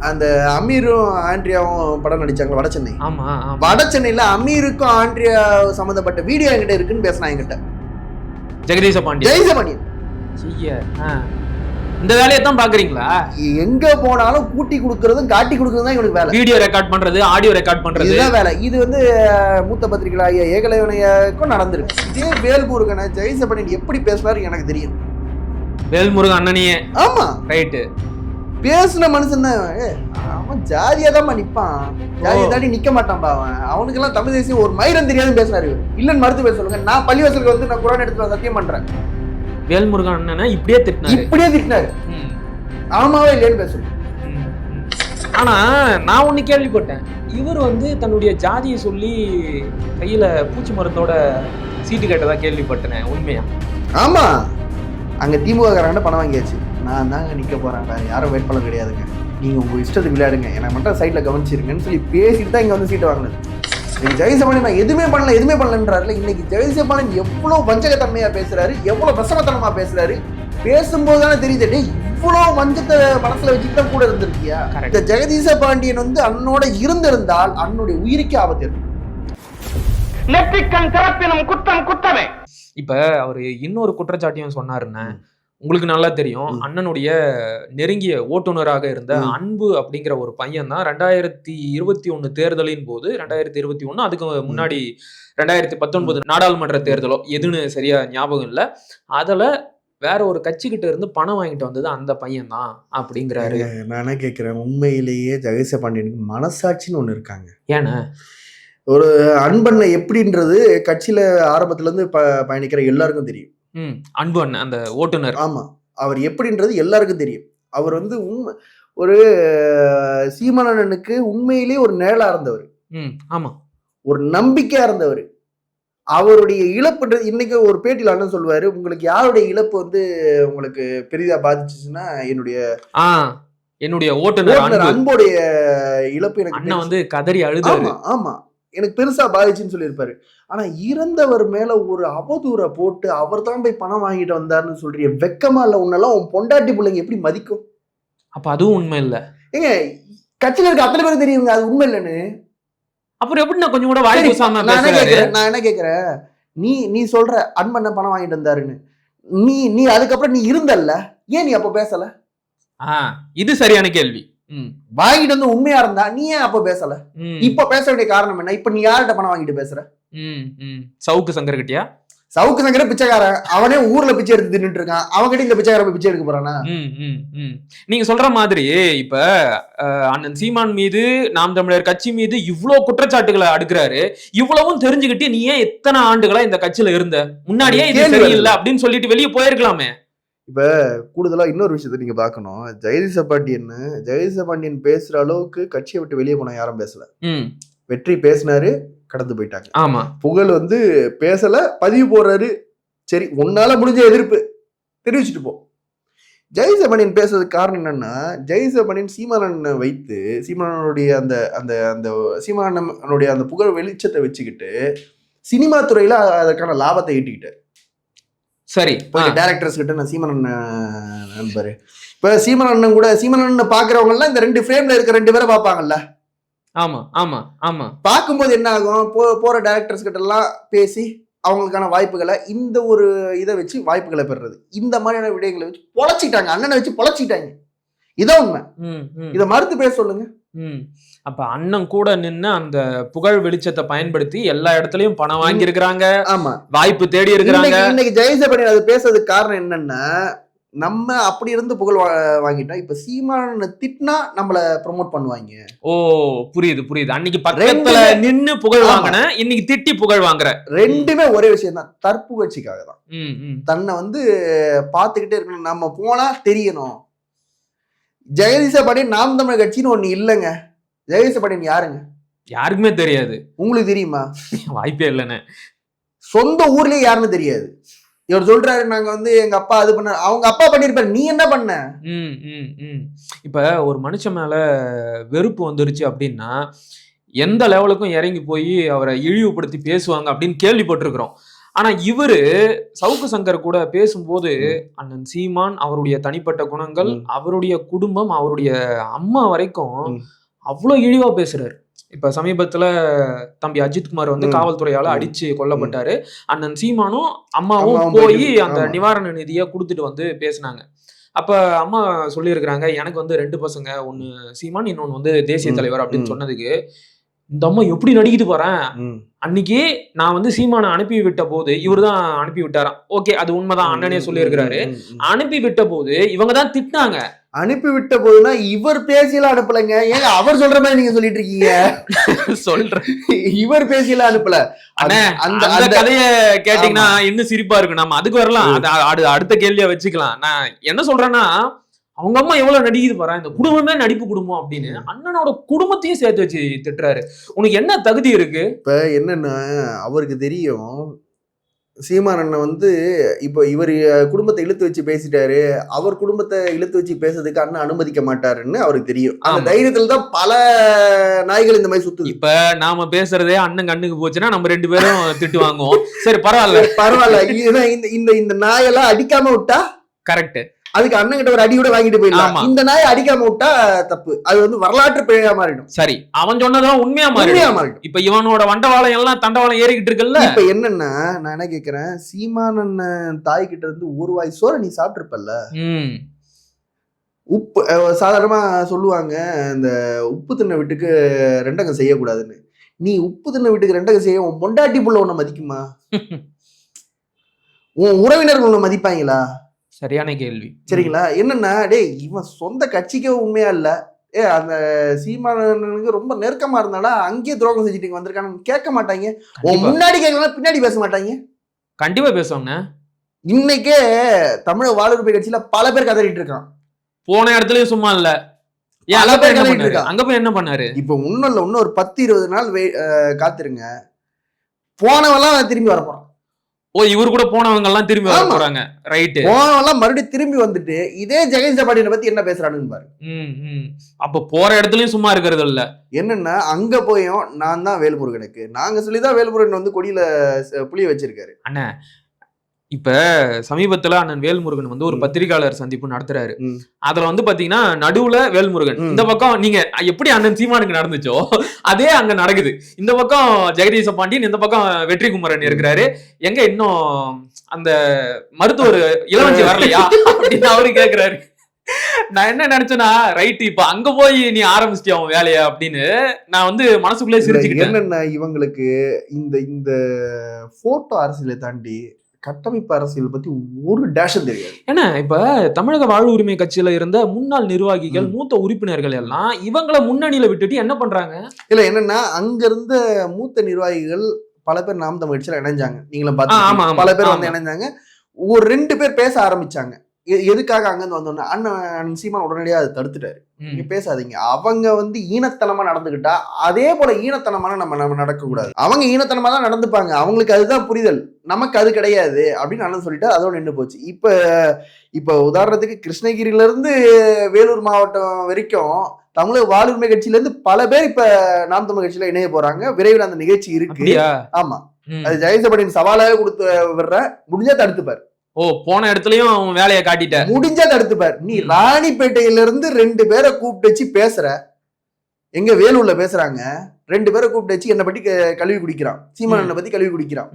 அந்த அமீரும் ஆண்ட்ரியாவும் படம் நடிச்சாங்க வட சென்னை. ஆமா வட சென்னையில அமீருக்கும் ஆண்ட்ரியா சம்பந்தப்பட்ட வீடியோ என்கிட்ட இருக்குன்னு பேசினா என்கிட்ட. ஜெகதீச பாண்டியன். ஜெயசபாண்டியன் ஐய, ஆ. இந்த வேலையை தான் பாக்குறீங்களா? எங்க போனாலும் கூட்டி கொடுக்கறதும் காட்டி கொடுக்கறதும் தான் இவனுக்கு வேலை. வீடியோ ரெக்கார்ட் பண்றது ஆடியோ ரெக்கார்ட் பண்றது. இதுதான் வேலை. இது வந்து மூத்த பத்திரிகையாகிய ஏகலைவனையாக்கும் நடந்திருக்கு. இதே வேல்முருகனை ஜெயசபாண்டியன் எப்படி பேசுவாரு எனக்கு தெரியும். வேல்முருகன் அண்ணனியே. ஆமா. ரைட்டு பேசுன மனுஷன் அவன் ஜாதியா தான் நிப்பான். ஜாதியை தாண்டி நிக்க மாட்டான்பா அவன். அவனுக்கெல்லாம் தமிழ் தேசியம் ஒரு மயிரம் தெரியாதுன்னு பேசுறாரு இவரு. இல்லன்னு மறுத்து பேச சொல்லுங்க. நான் பள்ளிவாசலுக்கு வந்து நான் குரான் எடுத்து சத்தியம் பண்றேன். வேல்முருகன் அண்ணனை இப்படியே திட்டினாரு. இப்படியே திட்டினாரு. ஆமாவே இல்லைன்னு பேச. ஆனா நான் ஒண்ணு கேள்விப்பட்டேன். இவர் வந்து தன்னுடைய ஜாதியை சொல்லி கையில பூச்சி மருந்தோட சீட்டு கேட்டதா கேள்விப்பட்டேன் உண்மையா? ஆமா. அங்க திமுக காரங்க பணம் வாங்கியாச்சு. நான் தாங்க நிக்க போறேன். வேற யாரும் வேட்பாளர் கிடையாதுங்க. நீங்க உங்க இஷ்டத்துக்கு விளையாடுங்க. எனக்கு மட்டும் சைட்ல கவனிச்சிருங்கன்னு சொல்லி பேசிட்டு தான் இங்க வந்து சீட்டு வாங்கினது. இன்னைக்கு ஜெயசபாலன் நான் எதுவுமே பண்ணல எதுவுமே பண்ணலன்றாருல. இன்னைக்கு ஜெயசபாலன் எவ்வளவு வஞ்சகத்தன்மையா பேசுறாரு எவ்வளவு பிரசவத்தனமா பேசுறாரு. பேசும்போது தானே தெரியுது டேய் இவ்வளவு வஞ்சத்தை மனசுல தான் கூட இருந்திருக்கியா. இந்த ஜெகதீச பாண்டியன் வந்து அண்ணனோட இருந்திருந்தால் அண்ணனுடைய உயிருக்கு ஆபத்து இருக்கும் நெற்றிக்கண் திறப்பினும் குற்றம் குற்றமே இப்ப அவரு இன்னொரு குற்றச்சாட்டியும் சொன்னாருன்னு. உங்களுக்கு நல்லா தெரியும். அண்ணனுடைய நெருங்கிய ஓட்டுநராக இருந்த. அன்பு அப்படிங்கிற ஒரு பையன் தான் ரெண்டாயிரத்தி இருபத்தி ஒண்ணு தேர்தலின் போது ரெண்டாயிரத்தி இருபத்தி ஒண்ணு அதுக்கு முன்னாடி ரெண்டாயிரத்தி பத்தொன்பது நாடாளுமன்ற தேர்தலோ எதுன்னு சரியா ஞாபகம் இல்ல. அதுல வேற ஒரு கட்சிக்கிட்ட இருந்து பணம் வாங்கிட்டு வந்தது அந்த பையன் தான் அப்படிங்கிறாரு நான் கேட்கிறேன் உண்மையிலேயே ஜெகதீச பாண்டியனுக்கு மனசாட்சின்னு ஒண்ணு இருக்காங்க. ஏன்னா? ஒரு அன்பண்ணை எப்படின்றது கட்சியில ஆரம்பத்துல இருந்து ப பயணிக்கிற எல்லாருக்கும் தெரியும். அன்பு அண்ணன் அந்த ஓட்டுநர். ஆமா. அவர் எப்படின்றது எல்லாருக்கும் தெரியும். அவர் வந்து உண்மை ஒரு சீமானனுக்கு உண்மையிலேயே ஒரு நிழலா இருந்தவர். ஆமா. ஒரு நம்பிக்கையா இருந்தவர். அவருடைய இழப்புன்றது இன்னைக்கு ஒரு பேட்டியில அண்ணன் சொல்லுவாரு உங்களுக்கு யாருடைய இழப்பு வந்து உங்களுக்கு பெரிதா பாதிச்சுச்சுன்னா என்னுடைய என்னுடைய ஓட்டுநர் ஓட்டுநர் அன்பு. அன்புடைய இழப்பு எனக்கு அண்ணன். வந்து கதறி அழுதாரு. ஆமா ஆமா. எனக்கு பெருசா பாதிச்சுன்னு சொல்லியிருப்பாரு. ஆனா இறந்தவர் மேல ஒரு அவதூறை போட்டு அவர் தான் போய் பணம் வாங்கிட்டு வந்தாருன்னு சொல்றிய வெக்கமா இல்ல உன்னெல்லாம் உன் பொண்டாட்டி பிள்ளைங்க எப்படி மதிக்கும்? அப்ப அதுவும் உண்மை இல்ல. ஏங்க கட்சியில இருக்க அத்தனை பேருக்கு தெரியுங்க அது உண்மை இல்லைன்னு. அப்புறம் எப்படி நான் கொஞ்சம் கூட வாய் நான் என்ன கேக்குறேன் நான் என்ன கேக்குறேன்? நீ நீ சொல்ற அன்பண்ண பணம் வாங்கிட்டு வந்தாருன்னு. நீ நீ அதுக்கப்புறம் நீ இருந்தல்ல? ஏன் நீ அப்ப பேசல? ஆ இது சரியான கேள்வி. வாங்கிட்டு வந்து உண்மையா இருந்தா நீ ஏன் அப்ப பேசல? இப்ப பேச வேண்டிய காரணம் என்ன? இப்ப நீ யார்கிட்ட பணம் வாங்கிட்டு பேசுற? சவுக்கு சங்கர் கிட்டயா சவுக்கு சங்கர பிச்சைக்காரன். அவனே ஊர்ல பிச்சை எடுத்து தின்னுட்டு இருக்கான். அவன்கிட்ட இந்த பிச்சைக்காரன் பிச்சை எடுக்க போறானா? நீங்க சொல்ற மாதிரி இப்ப அண்ணன் சீமான் மீது நாம் தமிழர் கட்சி மீது இவ்ளோ குற்றச்சாட்டுகளை அடுக்குறாரு. இவ்வளவும் தெரிஞ்சுக்கிட்டு நீ ஏன் எத்தனை ஆண்டுகளா இந்த கட்சியில இருந்த? முன்னாடியே இது சரியில்லை அப்படின்னு சொல்லிட்டு வெளியே போயிருக்கலாமே. கூடுதலா இன்னொரு விஷயத்த நீங்க பாக்கணும் ஜெகதீச பாண்டியன் ஜெகதீச பாண்டியன் பேசுற அளவுக்கு கட்சியை விட்டு வெளியே போன யாரும் பேசல. வெற்றி பேசினாரு கடந்து போயிட்டாங்க. ஆமா. புகழ் வந்து பேசல பதிவு போடுறாரு. சரி உன்னால முடிஞ்ச எதிர்ப்பு. தெரிவிச்சுட்டு போ. ஜெயசபனின் பேசுறதுக்கு காரணம் என்னன்னா ஜெயசபனின் சீமானனை வைத்து சீமானனுடைய அந்த அந்த அந்த சீமானனுடைய அந்த புகழ் வெளிச்சத்தை வச்சுக்கிட்டு சினிமா துறையில அதற்கான லாபத்தை ஈட்டிக்கிட்டாரு. சரி டேரக்டர்ஸ் கிட்ட நான் சீமானன் நண்பரு. இப்ப சீமானண்ணன் கூட சீமானண்ணன் பாக்குறவங்க எல்லாம் இந்த ரெண்டு ஃப்ரேம்ல இருக்க ரெண்டு பேரை பார்ப்பாங்கல்ல? ஆமா ஆமா ஆமா. பார்க்கும்போது என்ன ஆகும்? போ போற டேரக்டர்ஸ் கிட்ட எல்லாம் பேசி அவங்களுக்கான வாய்ப்புகளை இந்த ஒரு இதை வச்சு வாய்ப்புகளை பெறுறது. இந்த மாதிரியான விடயங்களை வச்சு பொழைச்சிட்டாங்க. அண்ணனை வச்சு பொழைச்சிட்டாங்க. இதான் உண்மை. இதை மறுத்து பேச சொல்லுங்க. ம். அப்ப அண்ணன் கூட நின்னு அந்த புகழ் வெளிச்சத்தை பயன்படுத்தி எல்லா இடத்துலயும் பணம் வாங்கி இருக்கிறாங்க ஆமா. வாய்ப்பு தேடி இருக்கிறாங்க. இன்னைக்கு ஜெயசபனி அது பேசுறதுக்கு காரணம் என்னன்னா நம்ம அப்படி இருந்து புகழ் வாங்கிட்டோம் இப்ப சீமான திட்டினா நம்மள ப்ரோமோட் பண்ணுவாங்க. ஓ புரியுது புரியுது. அன்னைக்கு பக்கத்துல நின்னு புகழ். வாங்கின இன்னைக்கு திட்டி புகழ் வாங்குற. ரெண்டுமே ஒரே விஷயம் தான் தற்புகழ்ச்சிக்காக தான் தன்னை வந்து பார்த்துக்கிட்டே இருக்கணும். நம்ம போனா தெரியணும். ஜெகதீச பாண்டியன் நாம் தமிழர் கட்சின்னு ஒண்ணு இல்லைங்க. ஜெகதீச பாண்டியன் யாருங்க? யாருக்குமே தெரியாது. உங்களுக்கு தெரியுமா? வாய்ப்பே இல்லைன்னு சொந்த ஊர்லயே யாருன்னு தெரியாது. இவர் சொல்றாரு நாங்க வந்து எங்க அப்பா அது பண்ண அவங்க அப்பா பண்ணிருப்பாரு. நீ என்ன பண்ண? இப்ப ஒரு மனுஷன் மேல வெறுப்பு வந்துருச்சு அப்படின்னா எந்த லெவலுக்கும் இறங்கி போய் அவரை இழிவுபடுத்தி பேசுவாங்க அப்படின்னு கேள்விப்பட்டிருக்கிறோம். ஆனா இவரு சவுக்கு சங்கர் கூட பேசும்போது அண்ணன் சீமான் அவருடைய தனிப்பட்ட குணங்கள். அவருடைய குடும்பம் அவருடைய அம்மா வரைக்கும். அவ்வளவு இழிவா பேசுறாரு இப்ப சமீபத்துல தம்பி அஜித் குமார் வந்து. காவல்துறையால. அடிச்சு கொல்லப்பட்டாரு அண்ணன் சீமானும் அம்மாவும் போய் அந்த. நிவாரண நிதியை கொடுத்துட்டு வந்து பேசுனாங்க அப்ப அம்மா சொல்லியிருக்கிறாங்க எனக்கு வந்து ரெண்டு பசங்க ஒன்னு சீமான் இன்னொன்னு வந்து தேசிய. தலைவர் அப்படின்னு. சொன்னதுக்கு இந்த அம்மா எப்படி நடிக்கிட்டு போறேன். அன்னைக்கு நான் வந்து சீமானை அனுப்பி விட்ட போது இவர் தான் அனுப்பி விட்டாராம் ஓகே அது உண்மைதான் அண்ணனே சொல்லியிருக்கிறாரு. அனுப்பி விட்ட போது இவங்க தான் திட்டினாங்க. அனுப்பி விட்ட போதுனா இவர் பேசியெல்லாம் அனுப்பலைங்க. ஏங்க அவர் சொல்ற மாதிரி நீங்க சொல்லிட்டு இருக்கீங்க சொல்றேன். இவர் பேசியெல்லாம் அனுப்பல. அந்த அந்த கதைய கேட்டீங்கன்னா இன்னும் சிரிப்பா இருக்கு நம்ம அதுக்கு வரலாம். அது அடுத்த கேள்வியா வச்சுக்கலாம். நான் என்ன சொல்றேன்னா அவங்க அம்மா எவ்வளவு நடிக்குது பாரு இந்த குடும்பமே நடிப்பு குடும்பம் அப்படின்னு அண்ணனோட குடும்பத்தையும் சேர்த்து வச்சு திட்டுறாரு. உனக்கு என்ன தகுதி இருக்கு? இப்ப என்னன்னா அவருக்கு தெரியும் சீமான் அண்ணன் வந்து இப்போ இவர் குடும்பத்தை இழுத்து வச்சு பேசிட்டாரு அவர் குடும்பத்தை இழுத்து வச்சு பேசுறதுக்கு அண்ணன் அனுமதிக்க மாட்டாருன்னு அவருக்கு தெரியும். அந்த. தைரியத்துல தான் பல நாய்கள் இந்த மாதிரி சுத்துது. இப்ப நாம பேசுறதே அண்ணன் கண்ணுக்கு போச்சுன்னா நம்ம ரெண்டு பேரும் திட்டு வாங்குவோம். சரி பரவாயில்ல. பரவாயில்ல. இந்த இந்த இந்த நாயெல்லாம் அடிக்காம விட்டா? கரெக்ட் அதுக்கு அண்ணன் கிட்ட ஒரு அடி கூட வாங்கிட்டு போயிடலாம். இந்த நாயை அடிக்காம விட்டா தப்பு. அது வந்து வரலாற்று பிழையா மாறிடும். சரி அவன் சொன்னதான் உண்மையா உண்மையா மாறி மாறிடும். இப்ப இவனோட வண்டவாளம் எல்லாம் தண்டவாளம் ஏறிக்கிட்டு இருக்குல்ல? இப்ப என்னன்னா நான் என்ன கேக்குறேன் சீமான் அண்ணன் தாய் கிட்ட இருந்து ஒரு வாய் சோற நீ சாப்பிட்டிருப்பல்ல? உப்பு சாதாரணமா சொல்லுவாங்க இந்த உப்பு தின்ன வீட்டுக்கு ரெண்டகம் செய்யக்கூடாதுன்னு. நீ உப்பு தின்ன வீட்டுக்கு ரெண்டகம் செய்ய உன் பொண்டாட்டி புள்ள உன்னை மதிக்குமா? உன் உறவினர்கள் உன்னை மதிப்பாங்களா? சரியான கேள்வி. சரிங்களா? என்னன்னா டேய் இவன் சொந்த கட்சிக்கே உண்மையா இல்ல. ஏ அந்த சீமானனுக்கு ரொம்ப நெருக்கமா இருந்தாடா அங்கேயே துரோகம் செஞ்சுட்டு வந்திருக்கானு கேட்க மாட்டாங்க. முன்னாடி கேட்கலாம் பின்னாடி பேச மாட்டாங்க. கண்டிப்பா பேசுவாங்க. இன்னைக்கே தமிழக வாழ்வுரிமை கட்சியில பல பேர் கதறிட்டு இருக்கான். போன இடத்துலயும் சும்மா இல்ல. அங்க போய் என்ன பண்ணாரு? இருக்கா. அங்க போய் என்ன பண்ணாரு? இப்போ ஒன்றும் இல்லை இன்னும் ஒரு பத்து இருபது நாள் காத்திருங்க. போனவெல்லாம் திரும்பி வர போறான் ஓ இவர் கூட போனவங்க எல்லாம் திரும்பி வர. போறாங்க. ரைட்டு போனவெல்லாம் மறுபடியும் திரும்பி வந்துட்டு இதே ஜெகதீஷ் பாட்டியனை பத்தி என்ன பேசுறானுன்னு பாரு. அப்ப போற இடத்துலயும் சும்மா இருக்கிறது இல்ல. என்னன்னா அங்க போயும் நான் தான் வேல்முருகனுக்கு. நாங்க சொல்லிதான் வேல்முருகன் வந்து கொடியில புளிய வச்சிருக்காரு. அண்ணா இப்ப சமீபத்துல அண்ணன் வேல்முருகன் வந்து ஒரு. பத்திரிகையாளர் சந்திப்பு நடத்துறாரு. அதுல வந்து பாத்தீங்கன்னா நடுவுல வேல்முருகன். இந்த பக்கம் நீங்க எப்படி அண்ணன் சீமானுக்கு நடந்துச்சோ அதே அங்க நடக்குது. இந்த பக்கம் ஜெகதீச பாண்டியன் இந்த பக்கம் வெற்றி குமரன் இருக்கிறாரு. எங்க இன்னும் அந்த மருத்துவர் இளவஞ்சி வரலையா அப்படின்னு அவரு கேக்குறாரு. நான் என்ன நினைச்சேன்னா ரைட் இப்ப அங்க போய் நீ ஆரம்பிச்சிட்டியா உன் வேலையா? அப்படின்னு நான் வந்து மனசுக்குள்ளே சிரிச்சுக்கிட்டேன். என்னன்னா இவங்களுக்கு இந்த இந்த போட்டோ அரசியலை தாண்டி கட்டமைப்பு அரசியல் பத்தி ஒரு டேஷம் தெரியாது. ஏன்னா இப்ப தமிழக வாழ்வு உரிமை கட்சியில இருந்த முன்னாள் நிர்வாகிகள். மூத்த உறுப்பினர்கள் எல்லாம் இவங்களை முன்னணியில விட்டுட்டு என்ன பண்றாங்க? இல்ல என்னன்னா அங்க இருந்த மூத்த நிர்வாகிகள் பல பேர் நாம் தமிழ் கட்சியில இணைஞ்சாங்க. நீங்களும் பார்த்து பல பேர் வந்து. இணைஞ்சாங்க. ஒரு ரெண்டு பேர் பேச ஆரம்பிச்சாங்க. எதுக்காக அங்கிருந்து வந்தோன்னா அண்ணன் சீமான் உடனடியா அதை தடுத்துட்டாரு. நீங்க பேசாதீங்க. அவங்க வந்து ஈனத்தனமா நடந்துக்கிட்டா அதே போல ஈனத்தனமான நம்ம நம்ம நடக்க கூடாது அவங்க ஈனத்தனமா தான் நடந்துப்பாங்க. அவங்களுக்கு அதுதான் புரிதல். நமக்கு அது கிடையாது அப்படின்னு அண்ணன் சொல்லிட்டு அதோட நின்று போச்சு. இப்ப இப்ப உதாரணத்துக்கு கிருஷ்ணகிரியில இருந்து வேலூர் மாவட்டம் வரைக்கும் தமிழக வாழ்வுரிமை கட்சியில இருந்து பல பேர் இப்ப நாம் தமிழ் கட்சியில இணைய போறாங்க. விரைவில் அந்த நிகழ்ச்சி இருக்கு. ஆமா. அது ஜெயசபடின் சவாலாக கொடுத்து விடுற முடிஞ்சா தடுத்துப்பார். ஓ போன இடத்துலயும் அவன் வேலையை காட்டிட்ட. முடிஞ்சா தடுத்துப்பார் நீ. ராணிப்பேட்டையில இருந்து ரெண்டு பேரை கூப்பிட்டு வச்சு பேசுற. எங்க வேலூர்ல பேசுறாங்க. ரெண்டு பேரை கூப்பிட்டு வச்சு என்னை பத்தி கழுவி குடிக்கிறான். சீமானனை பத்தி கழுவி குடிக்கிறான்.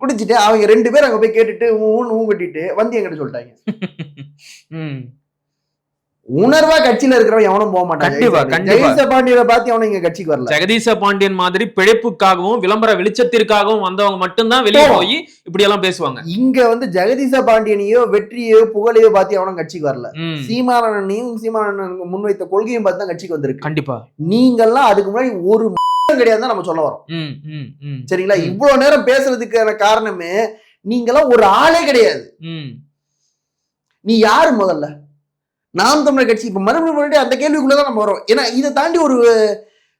குடிச்சிட்டு அவங்க ரெண்டு பேரும் அங்க போய் கேட்டுட்டு ஊன்னு ஊ கட்டிட்டு வந்து என்கிட்ட சொல்லிட்டாங்க. ம். உணர்வா கட்சியில இருக்கிறவன் எவனும் போக மாட்டான் கண்டிப்பா. கண்டிப்பா. ஜெயசபாண்டியனை பார்த்து அவனும் இங்க கட்சிக்கு வரல ஜெகதீச பாண்டியன் மாதிரி பிழைப்புக்காகவும் விளம்பர வெளிச்சத்திற்காகவும் வந்தவங்க மட்டும்தான் வெளியே. போய் இப்படி எல்லாம் பேசுவாங்க இங்க வந்து ஜெகதீச பாண்டியனையோ வெற்றியோ புகழையோ பார்த்து அவனும் கட்சிக்கு வரல. சீமானனையும் சீமானன் முன்வைத்த கொள்கையும் பார்த்து தான் கட்சிக்கு வந்திருக்கு கண்டிப்பா நீங்கெல்லாம் அதுக்கு முன்னாடி ஒரு கிடையாது நம்ம சொல்ல வரோம் சரிங்களா. இவ்வளவு நேரம் பேசுறதுக்கான காரணமே நீங்கெல்லாம் ஒரு ஆளே கிடையாது. நீ யாரு முதல்ல நாம் தமிழர் கட்சி இப்ப மறுபடியும் அந்த கேள்விக்குள்ளதான் நம்ம வரோம். ஏன்னா இதை தாண்டி ஒரு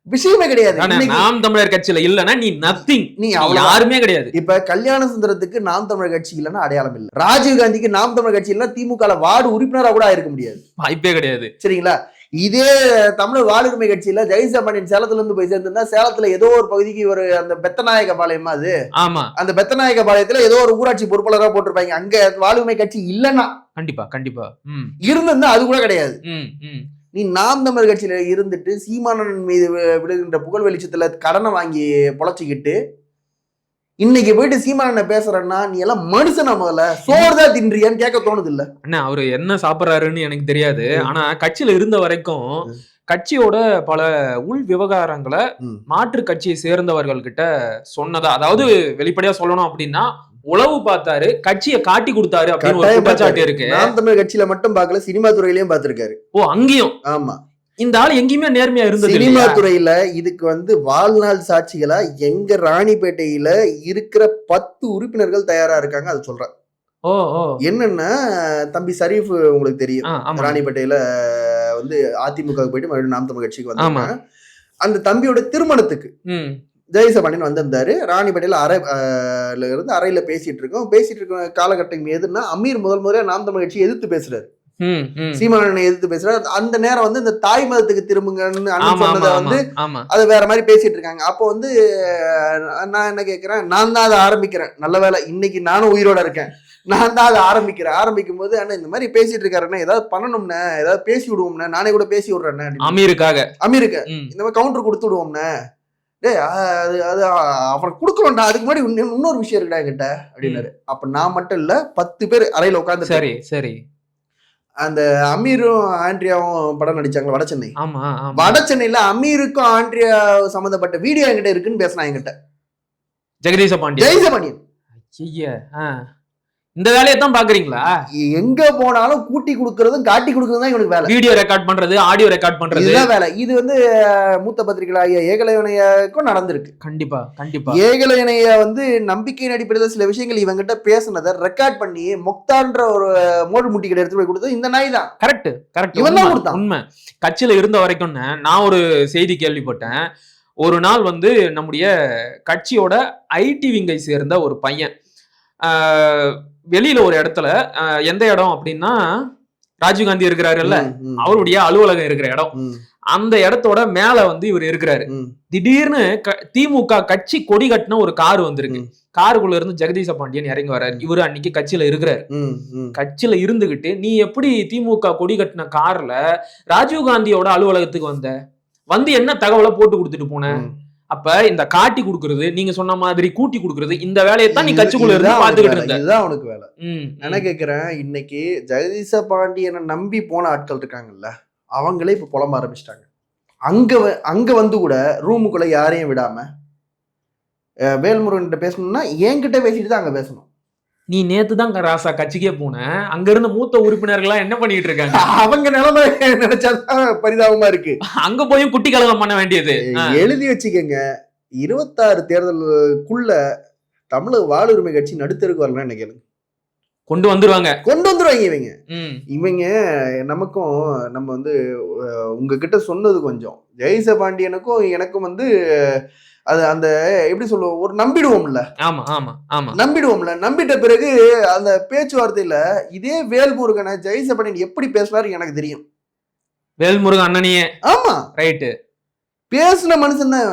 விஷயமே கிடையாது. நாம் தமிழர் கட்சியில இல்லன்னா நீ நத்திங் நீ யாருமே கிடையாது. இப்ப கல்யாண சுந்தரத்துக்கு நாம் தமிழர் கட்சி இல்லைன்னா அடையாளம் இல்லை. ராஜீவ் காந்திக்கு நாம் தமிழர் கட்சி இல்லைன்னா திமுக வார்டு உறுப்பினரா கூட இருக்க முடியாது. வாய்ப்பே கிடையாது. சரிங்களா? இதே தமிழர் வாழ்வுரிமை கட்சியில ஜெயசபாண்டியன் சேலத்துல இருந்து போய் சேர்ந்திருந்தா சேலத்துல ஏதோ ஒரு பகுதிக்கு ஒரு அந்த பெத்தநாயக பாளையமா அது. ஆமா. அந்த பெத்தநாயக பாளையத்துல ஏதோ ஒரு ஊராட்சி பொறுப்பாளரா போட்டிருப்பாங்க. அங்க வாழ்வுரிமை கட்சி இல்லைன்னா கண்டிப்பா கண்டிப்பா. இருந்திருந்தா அது கூட கிடையாது. நீ நாம் தமிழர் கட்சியில இருந்துட்டு சீமானன் மீது வி- விடுகின்ற புகழ் வெளிச்சத்துல கடனை வாங்கி பொழைச்சிக்கிட்டு இன்னைக்கு போயிட்டு சீமானனை பேசுறேன்னா நீ எல்லாம் மனுஷனா முதல்ல சோறுதான் தின்றியான்னு கேட்க தோணுது இல்ல அண்ணா அவரு என்ன சாப்பிடுறாருன்னு எனக்கு தெரியாது. ஆனா கட்சியில இருந்த வரைக்கும். கட்சியோட பல உள் விவகாரங்களை. மாற்று கட்சியை சேர்ந்தவர்கள் கிட்ட சொன்னதா அதாவது வெளிப்படையா சொல்லணும் அப்படின்னா உளவு பார்த்தாரு கட்சியை காட்டி கொடுத்தாரு அப்படின்னு ஒரு குற்றச்சாட்டு. இருக்கு நாம் தமிழர் கட்சியில மட்டும் பார்க்கல சினிமா துறையிலயும் பார்த்திருக்காரு ஓ அங்கேயும் ஆமா இந்த ஆள் எங்கேயுமே நேர்மையா இருந்தது சினிமா? துறையில இதுக்கு வந்து வாழ்நாள் சாட்சிகளா எங்க ராணிப்பேட்டையில இருக்கிற பத்து உறுப்பினர்கள் தயாரா இருக்காங்க அது சொல்றேன். என்னன்னா தம்பி ஷரீஃப் உங்களுக்கு தெரியும். ராணிப்பேட்டையில வந்து அதிமுக போயிட்டு மறுபடியும் நாம் தமிழ் கட்சிக்கு. வந்தாங்க அந்த தம்பியோட திருமணத்துக்கு ஜெயசபாண்டியன் வந்திருந்தாரு. ராணிப்பேட்டையில ல இருந்து அறையில பேசிட்டு இருக்கோம். பேசிட்டு இருக்க காலகட்டம் எதுன்னா அமீர் முதல் முறையா நாம் தமிழ் கட்சி எதிர்த்து பேசுறாரு. சீமானனை எதிர்த்து பேசுறாரு. அந்த நேரம் வந்து இந்த தாய் மதத்துக்கு திரும்புங்கன்னு சொன்னதை வந்து அது வேற மாதிரி பேசிட்டு இருக்காங்க. அப்போ வந்து நான் என்ன கேட்கிறேன் நான் தான் அதை ஆரம்பிக்கிறேன். நல்ல வேலை இன்னைக்கு நானும் உயிரோட இருக்கேன். நான் தான் அதை ஆரம்பிக்கிறேன். ஆரம்பிக்கும் போது அண்ணா இந்த மாதிரி பேசிட்டு இருக்காருண்ணே ஏதாவது பண்ணணும்னே ஏதாவது பேசி விடுவோம்ண்ணே? நானே கூட பேசி விடுறேண்ணே. அமீருக்காக. அமீருக்கு. இந்த மாதிரி கவுண்டர் கொடுத்து விடுவோம்ண்ணே. டேய் அது அது அவன் கொடுக்கணும்டா அதுக்கு முன்னாடி இன்னொரு விஷயம் இருக்குடா என்கிட்ட அப்படின்னாரு. அப்ப நான் மட்டும் இல்ல பத்து பேர் அறையில உட்காந்து சரி சரி. அந்த அமீரும் ஆண்ட்ரியாவும் படம் நடிச்சாங்களா? வட சென்னை. வட சென்னையில அமீருக்கும் ஆண்ட்ரியா சம்பந்தப்பட்ட வீடியோ என்கிட்ட இருக்குன்னு பேசினா என்கிட்ட. ஜெகதீச பாண்டியன். ஜெயசபாண்டியன் ஐய ஆ. இந்த வேலையை தான் பாக்குறீங்களா? எங்க போனாலும் கூட்டி கொடுக்கறதும் காட்டி கொடுக்கறதும் தான் இவனுக்கு வேலை. வீடியோ ரெக்கார்ட் பண்றது ஆடியோ ரெக்கார்ட் பண்றது. இதுதான் வேலை. இது வந்து மூத்த பத்திரிகையாகிய ஏகலைவனையாக்கும் நடந்திருக்கு. கண்டிப்பா கண்டிப்பா. ஏகலைவனைய வந்து நம்பிக்கையின் அடிப்படையில் சில விஷயங்கள் இவங்கிட்ட பேசுனதை ரெக்கார்ட் பண்ணி மொக்தான்ற ஒரு மோடு முட்டி கடை எடுத்து போய் கொடுத்தது இந்த நாய் தான். கரெக்ட் கரெக்ட் இவன் தான் கொடுத்தான். உண்மை. கட்சியில இருந்த வரைக்கும் நான் ஒரு செய்தி கேள்விப்பட்டேன். ஒரு நாள் வந்து நம்முடைய கட்சியோட ஐடி விங்கை சேர்ந்த ஒரு பையன் வெளியில ஒரு இடத்துல எந்த இடம் அப்படின்னா ராஜீவ்காந்தி இருக்கிறாருல்ல? அவருடைய அலுவலகம் இருக்கிற இடம். அந்த இடத்தோட மேல வந்து இவர் இருக்கிறாரு. திடீர்னு திமுக கட்சி கொடி கட்டின ஒரு கார் வந்திருக்கு. ம். காருக்குள்ள இருந்து ஜெகதீச பாண்டியன் இறங்கி வர்றாரு இவரு அன்னைக்கு கட்சியில இருக்கிறாரு. கட்சியில இருந்துகிட்டு நீ எப்படி திமுக கொடி கட்டின கார்ல ராஜீவ் காந்தியோட அலுவலகத்துக்கு வந்த? வந்து என்ன தகவலை போட்டு கொடுத்துட்டு போன. அப்ப இந்த காட்டி கொடுக்கறது நீங்க சொன்ன மாதிரி கூட்டி கொடுக்கறது இந்த வேலையை தான் நீ கட்சிக்குள்ள இருந்து பாத்துக்கிட்டு இருந்த. இதுதான் அவனுக்கு வேலை. நான் கேட்கிறேன் இன்னைக்கு ஜெகதீச பாண்டியனை நம்பி போன ஆட்கள் இருக்காங்கல்ல அவங்களே இப்ப புலம்ப ஆரம்பிச்சிட்டாங்க. அங்க அங்க வந்து கூட ரூமுக்குள்ள யாரையும் விடாம அஹ், வேல்முருகன்கிட்ட பேசணும்னா என்கிட்ட பேசிட்டு தான் அங்க பேசணும். நீ நேத்து தான் ராசா கட்சிக்கே போன. அங்க இருந்த மூத்த உறுப்பினர்கள்லாம் என்ன பண்ணிட்டு இருக்காங்க? அவங்க நிலைமை நினைச்சாதான் பரிதாபமா இருக்கு. அங்க போயும் குட்டி கலகம் பண்ண வேண்டியது. எழுதி வச்சுக்கங்க. இருபத்தாறு தேர்தலுக்குள்ள தமிழக வாழ்வுரிமை கட்சி நடுத்தருக்கு வரலாம் நினைக்கிறேன் கொண்டு வந்துருவாங்க. கொண்டு வந்துருவாங்க இவங்க. இவங்க நமக்கும் நம்ம வந்து உங்ககிட்ட சொன்னது கொஞ்சம். ஜெயச பாண்டியனுக்கும் எனக்கும் வந்து அது அந்த எப்படி சொல்லுவோம் ஒரு நம்பிடுவோம்ல. ஆமா ஆமா ஆமா. நம்பிடுவோம்ல. நம்பிட்ட பிறகு அந்த பேச்சுவார்த்தையில இதே வேல்முருகனை ஜெயச பாண்டியன் எப்படி பேசுவாரு எனக்கு தெரியும். வேல்முருகன் அண்ணனியே. ஆமா. ரைட்டு. பேசுன மனுஷன் தான்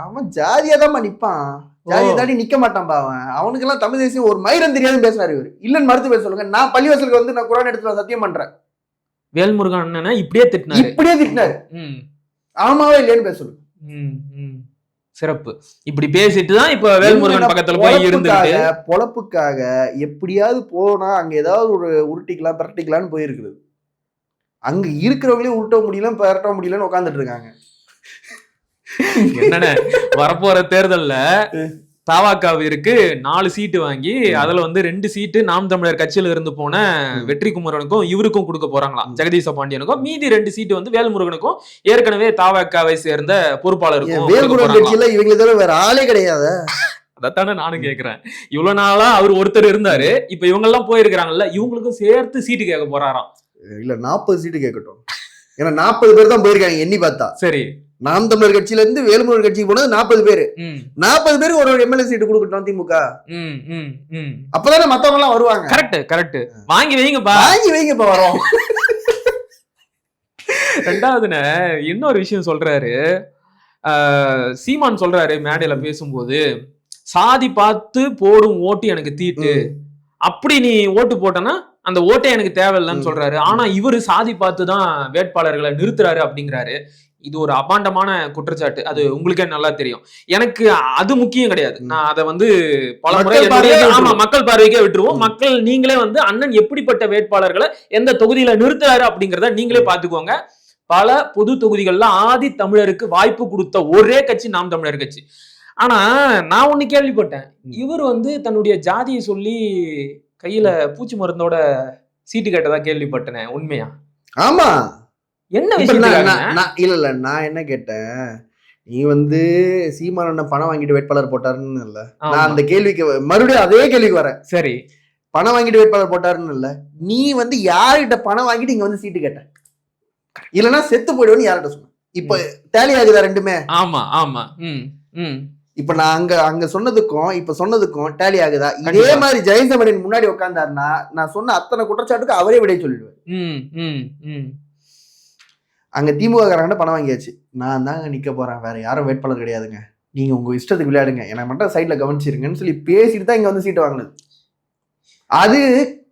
அவன் ஜாதியா தான் நிப்பான் ஜாதியை ஓ. தாண்டி நிக்க மாட்டான்பா அவன். அவனுக்கெல்லாம் தமிழ் தேசியம் ஒரு மயிரம் தெரியாதுன்னு பேசுறாரு இவர். இல்லன்னு மறுத்து பேச சொல்லுங்க. நான் பள்ளிவாசலுக்கு வந்து நான் குரான் எடுத்து சத்தியம் பண்றேன். வேல்முருகன் அண்ணனை இப்படியே திட்டினாரு. இப்படியே திட்டினாரு. ஆமாவா இல்லையான்னு பேச ம். சிறப்பு. இப்படி பேசிட்டு தான் இப்ப வேல்முருகன் பக்கத்துல போய் இருந்துட்டு பொழப்புக்காக எப்படியாவது போனா அங்க ஏதாவது ஒரு உருட்டிக்கலாம் பரட்டிக்கலாம்னு போயிருக்குது. அங்க இருக்கிறவங்களே உருட்ட முடியல பரட்ட முடியலன்னு உட்காந்துட்டு இருக்காங்க. என்னென்ன வரப்போற தேர்தல்ல தாவாக்காவிற்கு நாலு சீட்டு வாங்கி அதுல வந்து ரெண்டு சீட்டு நாம் தமிழர் கட்சியில இருந்து போன. வெற்றி குமரனுக்கும் இவருக்கும் கொடுக்க போறாங்களாம். ஜெகதீச பாண்டியனுக்கும் மீதி ரெண்டு சீட்டு வந்து வேல்முருகனுக்கும் ஏற்கனவே தாவாக்காவை சேர்ந்த பொறுப்பாளருக்கும் வேல்முருகன். கட்சியில இவங்களை தவிர வேற ஆளே கிடையாது அதைத்தானே நானும் கேக்குறேன் இவ்வளவு நாளா அவர் ஒருத்தர் இருந்தாரு இப்ப இவங்க எல்லாம் போயிருக்கிறாங்கல்ல இவங்களுக்கும் சேர்த்து சீட்டு கேட்க போறாராம் இல்ல நாற்பது சீட்டு கேட்கட்டும் ஏன்னா நாற்பது பேர் தான் போயிருக்காங்க எண்ணி பார்த்தா சரி நாம் தமிழர் கட்சியில இருந்து வேலுமுருகன் கட்சிக்கு போனது நாற்பது பேர். நாற்பது பேருக்கு ஒரு ஒரு எம்எல்ஏ சீட்டு கொடுக்கட்டும் திமுக. அப்பதானே மத்தவங்க எல்லாம் வருவாங்க கரெக்ட் கரெக்ட் வாங்கி வைங்கப்பா. வாங்கி வைங்க இப்ப வரோம். ரெண்டாவதுன இன்னொரு விஷயம் சொல்றாரு. சீமான் சொல்றாரு மேடையில பேசும்போது சாதி பார்த்து போடும் ஓட்டு எனக்கு தீட்டு. அப்படி நீ ஓட்டு போட்டனா அந்த ஓட்டே எனக்கு தேவையில்லைன்னு. சொல்றாரு. ஆனா இவரு சாதி பார்த்து தான் வேட்பாளர்களை நிறுத்துறாரு அப்படிங்கிறாரு. இது ஒரு அபாண்டமான குற்றச்சாட்டு. அது உங்களுக்கே நல்லா தெரியும். எனக்கு அது முக்கியம் கிடையாது. நான் அதை வந்து பல முறை ஆமா. மக்கள் பார்வைக்கே விட்டுருவோம். மக்கள் நீங்களே வந்து அண்ணன் எப்படிப்பட்ட வேட்பாளர்களை எந்த தொகுதியில நிறுத்துறாரு அப்படிங்கறத நீங்களே பாத்துக்கோங்க பல பொது தொகுதிகள்ல ஆதி தமிழருக்கு வாய்ப்பு கொடுத்த ஒரே கட்சி நாம் தமிழர் கட்சி. ஆனா நான் ஒண்ணு கேள்விப்பட்டேன். இவர் வந்து தன்னுடைய ஜாதியை சொல்லி கையில பூச்சி மருந்தோட சீட்டு கேட்டதா கேள்விப்பட்டேனே உண்மையா? ஆமா. என்ன விஷயம் இல்ல இல்ல நான் என்ன கேட்டேன்? நீ வந்து சீமானண்ண பணம் வாங்கிட்டு வேட்பாளர் போட்டாருன்னு இல்ல. நான் அந்த கேள்விக்கு மறுபடியும் அதே கேள்விக்கு வரேன். சரி. பணம் வாங்கிட்டு வேட்பாளர் போட்டாருன்னு இல்ல. நீ வந்து யார்கிட்ட பணம் வாங்கிட்டு இங்க வந்து சீட்டு கேட்ட? இல்லனா செத்து போயிடுவேன்னு யார்கிட்ட சொன்ன? இப்ப டேலி ஆகுதா ரெண்டுமே? ஆமா ஆமா. ம் இப்ப நான் அங்க அங்க சொன்னதுக்கும் இப்ப சொன்னதுக்கும் டேலி ஆகுதா? இதே. மாதிரி ஜெயசமணின் முன்னாடி உட்கார்ந்தாருன்னா நான் சொன்ன அத்தனை குற்றச்சாட்டுக்கு அவரே விடைய சொல்லிடுவேன் அங்க திமுக காரங்க பணம் வாங்கியாச்சு. நான் தாங்க நிக்க போறேன். வேற யாரும் வேட்பாளர் கிடையாதுங்க. நீங்க உங்க இஷ்டத்துக்கு விளையாடுங்க. எனக்கு மட்டும் சைட்ல கவனிச்சிருங்கன்னு சொல்லி பேசிட்டு தான் இங்க வந்து சீட்டு வாங்கினது. அது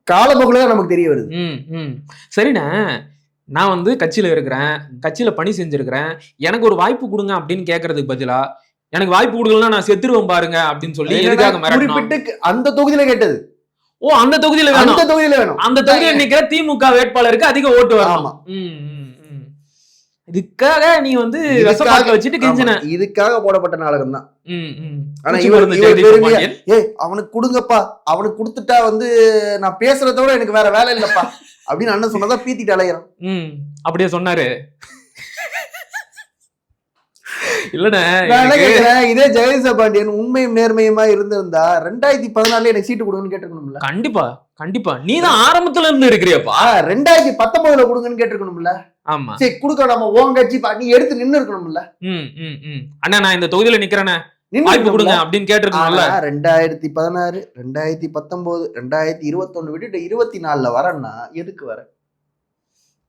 காலப்போக்கில் தான் நமக்கு தெரிய வருது. ம் ம். சரிண்ணே. நான் வந்து கட்சியில இருக்கிறேன். கட்சியில பணி செஞ்சிருக்கிறேன். எனக்கு ஒரு வாய்ப்பு கொடுங்க அப்படின்னு கேட்கறதுக்கு பதிலா எனக்கு வாய்ப்பு கொடுக்கலன்னா நான் செத்துருவேன் பாருங்க அப்படின்னு சொல்லி எதுக்காக குறிப்பிட்டு அந்த தொகுதியில கேட்டது. ஓ அந்த தொகுதியில வேணும். அந்த தொகுதியில வேணும். அந்த தொகுதியில நிக்கிற திமுக வேட்பாளருக்கு அதிக ஓட்டு ஆமா. இதுக்காக நீ வந்து வச்சுட்டு கெஞ்சின. இதுக்காக போடப்பட்ட நாடகம் தான். ஆனா இவர். ஏய் அவனுக்கு கொடுங்கப்பா. அவனுக்கு கொடுத்துட்டா வந்து நான் பேசுறத விட எனக்கு வேற வேலை இல்லப்பா. அப்படின்னு அண்ணன் சொன்னதா பீத்திட்டு அலையிறான். அப்படியே சொன்னாரு. இல்லண்ணே இதே ஜெயலலிதா பாண்டியன் உண்மையும் நேர்மையுமா இருந்திருந்தா ரெண்டாயிரத்தி பதினாலுல எனக்கு சீட்டு கொடுங்கன்னு கேட்டிருக்கணும்ல. கண்டிப்பா கண்டிப்பா. நீ தான் ஆரம்பத்துல இருந்து இருக்கிறியப்பா. ரெண்டாயிரத்தி பத்தொன்பதுல கொடுங்கன்னு கேட்டிருக்கணும்ல. ஆமா. சரி கொடுக்க நம்ம ஓன் கட்சி பா, நீ எடுத்து நின்னு இருக்கணும்ல. அண்ணா நான் இந்த தொகுதியில நிக்கிறேனே வாய்ப்பு கொடுங்க. அப்படின்னு கேட்டிருக்கணும்ல. ஆனா ரெண்டாயிரத்தி பதினாறு ரெண்டாயிரத்தி பத்தொன்பது ரெண்டாயிரத்தி இருபத்தொன்னு விட்டுட்டு இருபத்தி நாலுல வரேன்னா எதுக்கு வர?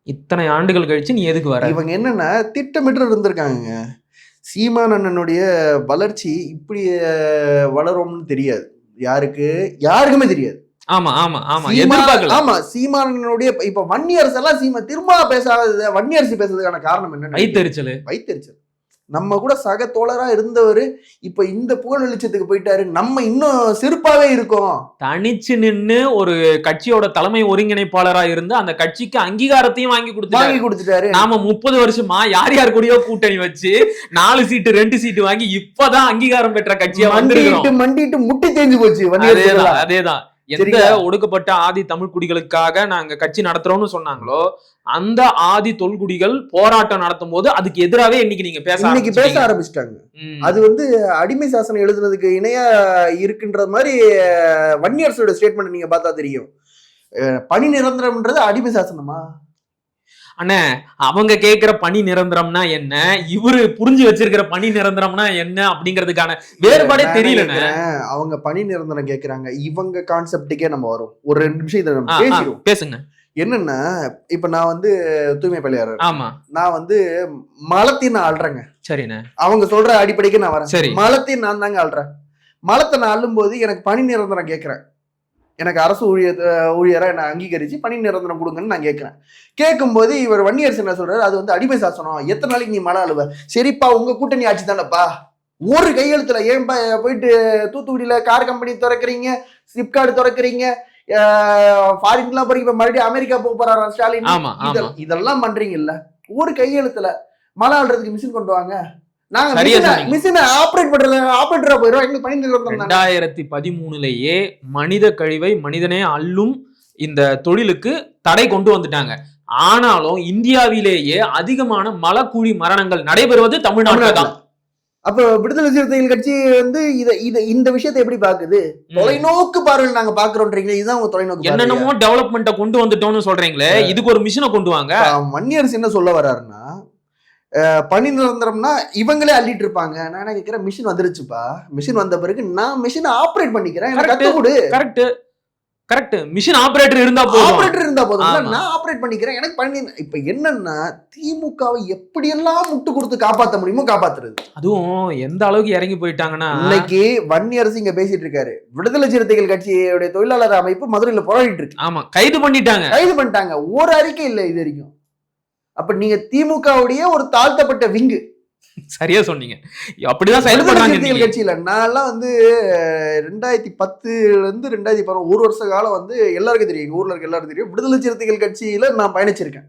இத்தனை ஆண்டுகள் கழிச்சு நீ எதுக்கு வர? இவங்க என்னன்னா திட்டமிட்டு இருந்திருக்காங்க சீமான் அண்ணனுடைய வளர்ச்சி இப்படி வளரும்னு தெரியாது. யாருக்கு? யாருக்குமே தெரியாது. ஆமா ஆமா ஆமா. எதிர்பார்க்கல. ஆமா சீமானனுடைய இப்ப வன்னியரசு எல்லாம் சீமா திரும்ப பேசாத வன்னியரசு பேசுறதுக்கான காரணம் என்ன வைத்தறிச்சல். வைத்தறிச்சல். நம்ம கூட சக தோழரா இருந்தவர் இப்ப இந்த புகழ் வெளிச்சத்துக்கு போயிட்டாரு. நம்ம இன்னும் சிறப்பாவே இருக்கோம். தனிச்சு நின்னு ஒரு கட்சியோட தலைமை ஒருங்கிணைப்பாளரா இருந்து அந்த கட்சிக்கு அங்கீகாரத்தையும் வாங்கி கொடுத்தாரு வாங்கி கொடுத்துட்டாரு. நாம முப்பது வருஷமா யார் யார் கூடயோ கூட்டணி வச்சு நாலு சீட்டு ரெண்டு சீட்டு வாங்கி இப்பதான் அங்கீகாரம் பெற்ற கட்சியா வந்திருக்கிறோம். மண்டிட்டு மண்டிட்டு முட்டி தேஞ்சு போச்சு அதேதான். அதேதான். எந்த? ஒடுக்கப்பட்ட ஆதி தமிழ் குடிகளுக்காக நாங்க கட்சி நடத்துறோம்னு சொன்னாங்களோ அந்த ஆதி தொல்குடிகள் போராட்டம் நடத்தும் போது அதுக்கு எதிராவே இன்னைக்கு நீங்க பேச இன்னைக்கு பேச ஆரம்பிச்சிட்டீங்க. அது வந்து அடிமை சாசனம் எழுதுனதுக்கு இணையா இருக்குன்ற மாதிரி வன்னியரசோட ஸ்டேட்மெண்ட் நீங்க பார்த்தா தெரியும் பணி நிரந்தரம்ன்றது அடிமை சாசனமா அண்ணே அவங்க கேக்குற பணி நிரந்தரம்னா என்ன? இவரு புரிஞ்சு வச்சிருக்கிற பணி நிரந்தரம்னா என்ன அப்படிங்கிறதுக்கான வேறுபாடே நினைக்கிறேன், அவங்க பணி நிரந்தரம் கேக்குறாங்க. இவங்க கான்செப்டுக்கே நம்ம வரும். ஒரு ரெண்டு நிமிஷம் இதை நம்ம பேசிடுவோம். பேசுங்க. என்னன்னா இப்ப நான் வந்து தூய்மை பள்ளியாளர் ஆமா. நான் வந்து மலத்தையும் நான் ஆள்றேங்க. சரிண்ணே. அவங்க சொல்ற அடிப்படைக்கு நான் வரேன். சரி. மலத்தையும் நான் தாங்க ஆள்றேன். மலத்தை நான் அள்ளும்போது எனக்கு பணி நிரந்தரம் கேட்கறேன் எனக்கு அரசு ஊழியர் ஊழியரா என்ன அங்கீகரிச்சு பணி நிரந்தரம் கொடுங்கன்னு நான் கேட்கறேன். கேட்கும்போது இவர் வன்னியரசு என்ன சொல்றாரு? அது வந்து அடிமை சாசனம். எத்தனை நாளைக்கு நீ மழை அழுவ? சரிப்பா உங்க கூட்டணி ஆட்சி தானப்பா? ஒரு கையெழுத்துல ஏன்பா போயிட்டு தூத்துக்குடியில கார் கம்பெனி திறக்கிறீங்க? சிப்கார்டு திறக்கிறீங்க? ஃபாரின்லாம் போறீங்க. இப்ப மறுபடியும் அமெரிக்கா போக போறாரா ஸ்டாலின்? இதெல்லாம் பண்றீங்கல்ல. ஒரு கையெழுத்துல மழை அள்ளுறதுக்கு மிஷின் கொண்டு வாங்க. நாங்க. மிஷினை ஆப்ரேட் ஆப்ரேட்டரா போயிடும் எங்களுக்கு பணி நிரந்தரம் தானே ரெண்டாயிரத்தி பதிமூணுலயே மனித கழிவை மனிதனே அள்ளும் இந்த தொழிலுக்கு தடை கொண்டு வந்துட்டாங்க. ஆனாலும் இந்தியாவிலேயே அதிகமான மலக்குழி மரணங்கள் நடைபெறுவது தமிழ்நாட்டில் தான். அப்ப விடுதலை சிறுத்தைகள் கட்சி வந்து இத இத இந்த விஷயத்தை எப்படி பாக்குது தொலைநோக்கு பார்வையில் நாங்க பாக்குறோன்றீங்களே இதுதான் உங்க தொலைநோக்கு? என்னென்னமோ டெவலப்மெண்ட்டை கொண்டு வந்துட்டோம்னு சொல்றீங்களே இதுக்கு ஒரு மிஷினை கொண்டு வாங்க. மன்னியரசு என்ன சொல்ல வர்றாருன்னா பணி நிரந்தரம்னா இவங்களே அள்ளிட்டு இருப்பாங்க. நான் என்ன கேட்கிறேன் மிஷின் வந்துருச்சுப்பா. மிஷின் வந்த பிறகு நான் மிஷினை ஆப்ரேட் பண்ணிக்கிறேன். எனக்கு. கத்து கொடு. கரெக்ட் கரெக்ட் மிஷின் ஆபரேட்டர் இருந்தா போதும். ஆபரேட்டர் இருந்தா போதும். நான் ஆபரேட் பண்ணிக்கிறேன். எனக்கு பண்ணி இப்ப என்னன்னா திமுகவை எப்படியெல்லாம் முட்டு கொடுத்து காப்பாத்த முடியுமோ காப்பாத்துறது. அதுவும் எந்த அளவுக்கு இறங்கி போயிட்டாங்கன்னா இன்னைக்கு வன்னியரசு இங்க பேசிட்டு இருக்காரு. விடுதலை சிறுத்தைகள் கட்சியுடைய தொழிலாளர் அமைப்பு மதுரையில போராடிட்டு இருக்கு. ஆமா கைது பண்ணிட்டாங்க. கைது பண்ணிட்டாங்க. ஒரு அறிக்கை இல்லை இது வரைக்கும். அப்ப நீங்க திமுகவுடைய ஒரு தாழ்த்தப்பட்ட விங்கு. சரியா சொன்னீங்க. அப்படிதான் செயல்படுறாங்க. கட்சியில. நான்லாம் வந்து ரெண்டாயிரத்தி பத்துல இருந்து ரெண்டாயிரத்தி பதினொன்று ஒரு வருஷ காலம் வந்து எல்லாருக்கும் தெரியும். எங்க ஊர்ல இருக்க எல்லாருக்கும் தெரியும். விடுதலை சிறுத்தைகள் கட்சியில நான் பயணிச்சிருக்கேன்.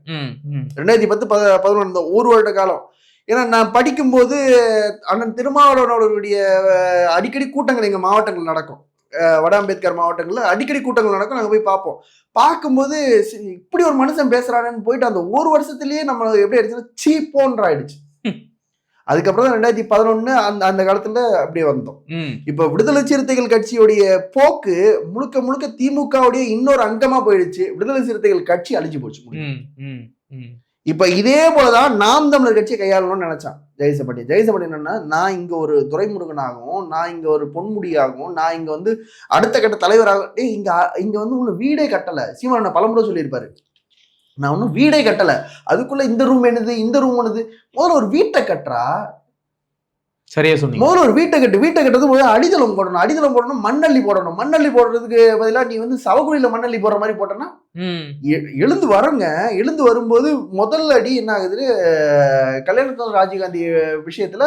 ரெண்டாயிரத்தி பத்து பத பதினொன்று ஒரு வருட காலம். ஏன்னா நான் படிக்கும்போது அண்ணன் திருமாவளவனுடைய அடிக்கடி கூட்டங்கள் எங்க மாவட்டங்கள் நடக்கும். வட அம்பேத்கர் மாவட்டங்கள்ல அடிக்கடி கூட்டங்கள் நடக்கும் நாங்க போய் பார்ப்போம் பார்க்கும்போது இப்படி ஒரு மனுஷன் பேசுறானேன்னு போயிட்டு அந்த ஒரு வருஷத்துலயே நம்ம எப்படி ஆயிடுச்சுன்னா சீப்போன்ற ஆயிடுச்சு. அதுக்கப்புறம் தான் ரெண்டாயிரத்தி பதினொன்னு அந்த அந்த காலத்துல அப்படியே வந்தோம். இப்ப விடுதலை சிறுத்தைகள் கட்சியுடைய போக்கு முழுக்க முழுக்க திமுகவுடைய இன்னொரு அங்கமா போயிடுச்சு விடுதலை சிறுத்தைகள் கட்சி அழிஞ்சு போச்சு. இப்போ இதே போலதான் நாம் தமிழர் கட்சியை கையாளணும்னு நினைச்சான் ஜெயசபட்டி ஜெயசபட்டி என்னன்னா நான் இங்க ஒரு துறைமுருகனாகவும் நான் இங்க ஒரு பொன்முடியாகவும் நான் இங்க வந்து அடுத்த கட்ட தலைவராக இங்கே இங்க இங்க வந்து ஒண்ணு வீடே கட்டல. சீமான பலமுறை சொல்லியிருப்பாரு. நான் ஒன்றும் வீடே கட்டலை. அதுக்குள்ளே இந்த ரூம் என்னது இந்த ரூம் என்னது? முதல்ல ஒரு வீட்டை கட்டுறா. சரியா சொன்னீங்க. முதல்ல ஒரு வீட்டை கட்டு வீட்டை கட்டுறது முதல்ல அடித்தளம் போடணும். அடித்தளம் போடணும் மண்ணள்ளி போடணும். மண்ணள்ளி போடுறதுக்கு பதிலாக நீ வந்து சவக்குழியில மண்ணள்ளி போடுற மாதிரி போட்டேன்னா எழுந்து வரங்க. எழுந்து வரும்போது முதல் அடி என்ன ஆகுது அஹ் கல்யாணத்தோட ராஜீவ்காந்தி விஷயத்துல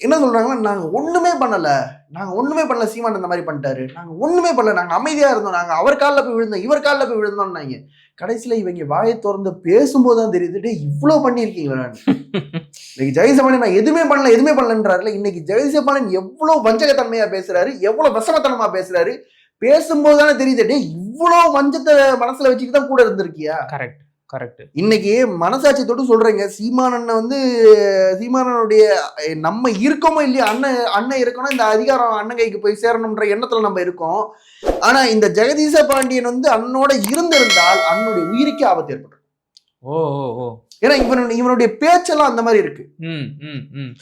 என்ன சொல்றாங்கன்னா நாங்க ஒண்ணுமே பண்ணல. நாங்க ஒண்ணுமே பண்ணல சீமான் இந்த மாதிரி பண்ணிட்டாரு. நாங்க ஒண்ணுமே பண்ணல. நாங்க அமைதியா இருந்தோம். நாங்க அவர் காலில் போய் விழுந்தோம் இவர் காலில் போய் விழுந்தோம்னாங்க. கடைசியில இவங்க வாயை திறந்து பேசும்போது தான் தெரியுது டேய் இவ்வளவு பண்ணியிருக்கீங்களா இன்னைக்கு ஜெயசபாலன் நான் எதுவுமே பண்ணல எதுவுமே பண்ணலன்றாருல. இன்னைக்கு ஜெயசபாலன் எவ்வளவு வஞ்சகத்தன்மையா பேசுறாரு எவ்வளவு விஷமத்தனமா பேசுறாரு. பேசும்போது தானே தெரியுது டேய் இவ்வளவு வஞ்சத்தை மனசுல வச்சுட்டு தான் கூட இருந்திருக்கியா? கரெக்ட் கரெக்ட் இன்னைக்கு மனசாட்சி தொட்டு சொல்றேங்க. சீமானண்ண வந்து சீமானனுடைய நம்ம இருக்கோமோ இல்லையா அண்ணன் அண்ணன் இருக்கணும் இந்த அதிகாரம் அண்ணன் கைக்கு போய் சேரணும்ன்ற எண்ணத்துல நம்ம இருக்கோம். ஆனா இந்த ஜெகதீச பாண்டியன் வந்து அண்ணனோட இருந்திருந்தால் அண்ணனுடைய உயிருக்கே ஆபத்து ஏற்படும் ஓ ஓ. ஏன்னா இவன் இவனுடைய பேச்செல்லாம் அந்த மாதிரி இருக்கு. ம் ம் ம்.